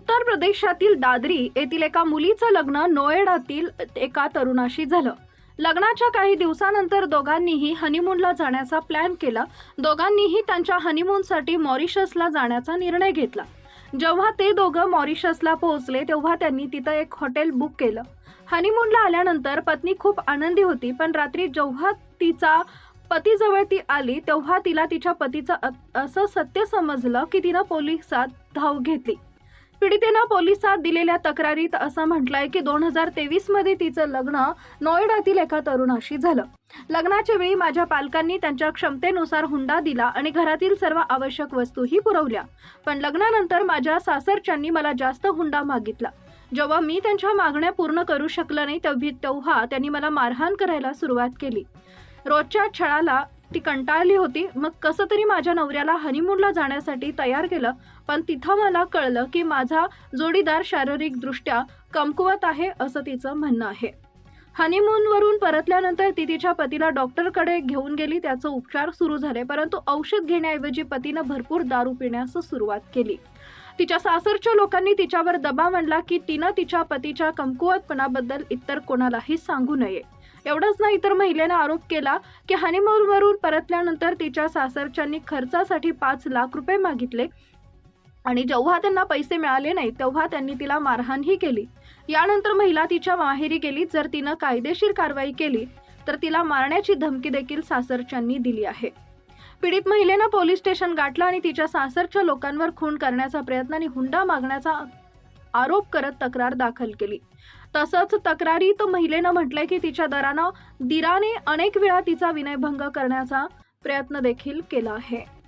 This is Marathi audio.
उत्तर प्रदेशातील दादरी येथील एका मुलीचं लग्न नोएडातील एका तरुणाशी झालं. लग्नाच्या काही दिवसानंतर दोघांनीही हनीमूनला जाण्याचा प्लॅन केला. दोघांनीही त्यांच्या हनीमूनसाठी मॉरिशसला जाण्याचा निर्णय घेतला. जेव्हा ते दोघं मॉरिशसला पोहोचले तेव्हा त्यांनी तिथं एक हॉटेल बुक केलं. हनीमूनला आल्यानंतर पत्नी खूप आनंदी होती पण रात्री जेव्हा तिचा पतीजवळ ती आली तेव्हा तिला तिच्या पतीचं असं सत्य समजलं की तिनं पोलिसात धाव घेतली. पीडितेनं पोलिसात दिलेल्या तक्रारीत असं म्हटलंय की दोन हजार तेवीसमध्ये तिचं लग्न नोएडातील एका तरुणाशी झालं. लग्नाच्या वेळी माझ्या पालकांनी त्यांच्या क्षमतेनुसार हुंडा दिला आणि घरातील सर्व आवश्यक वस्तूही पुरवल्या. पण लग्नानंतर माझ्या सासरच्यांनी मला जास्त हुंडा मागितला. जेव्हा मी त्यांच्या मागण्या पूर्ण करू शकलं नाही तेव्हा तेव्हा त्यांनी मला मारहाण करायला सुरुवात केली. रोजच्या छळाला ती कंटाळली होती. मग कसं तरी माझ्या नवऱ्याला हनीमूनला जाण्यासाठी तयार केलं. पण तिथं मला कळलं की माझा जोडीदार शारीरिकदृष्ट्या कमकुवत आहे असं तिचं म्हणणं आहे. हनीमूनवरून परतल्यानंतर ती तिच्या पतीला डॉक्टरकडे घेऊन गेली. त्याचं उपचार सुरू झाले. परंतु औषध घेण्याऐवजी पतीनं भरपूर दारू पिण्यास सुरुवात केली. तिच्या सासरच्या लोकांनी तिच्यावर दबाव आणला की तिनं तिच्या पतीच्या कमकुवतपणाबद्दल इतर कोणालाही सांगू नये. एवढंच नाही तर महिलेनं आरोप केला की हनीमूनवरून परतल्यानंतर तिच्या सासरच्यांनी खर्चासाठी पाच लाख रुपये मागितले. आणि जेव्हा त्यांना पैसे मिळाले नाही तेव्हा त्यांनी तिला मारहाणही केली. यानंतर महिला तिच्या माहेरी गेली. जर तिनं कायदेशीर कारवाई केली तर तिला मारण्याची धमकी देखील सासरच्यांनी दिली आहे. पीडित महिलेनं पोलीस स्टेशन गाठलं आणि तिच्या सासरच्या लोकांवर खून करण्याचा प्रयत्न आणि हुंडा मागण्याचा आरोप करत तक्रार दाखल केली. तसंच तक्रारीत महिलेनं म्हटलंय की तिच्या दरानं दिराने अनेक वेळा तिचा विनयभंग करण्याचा प्रयत्न देखील केला आहे.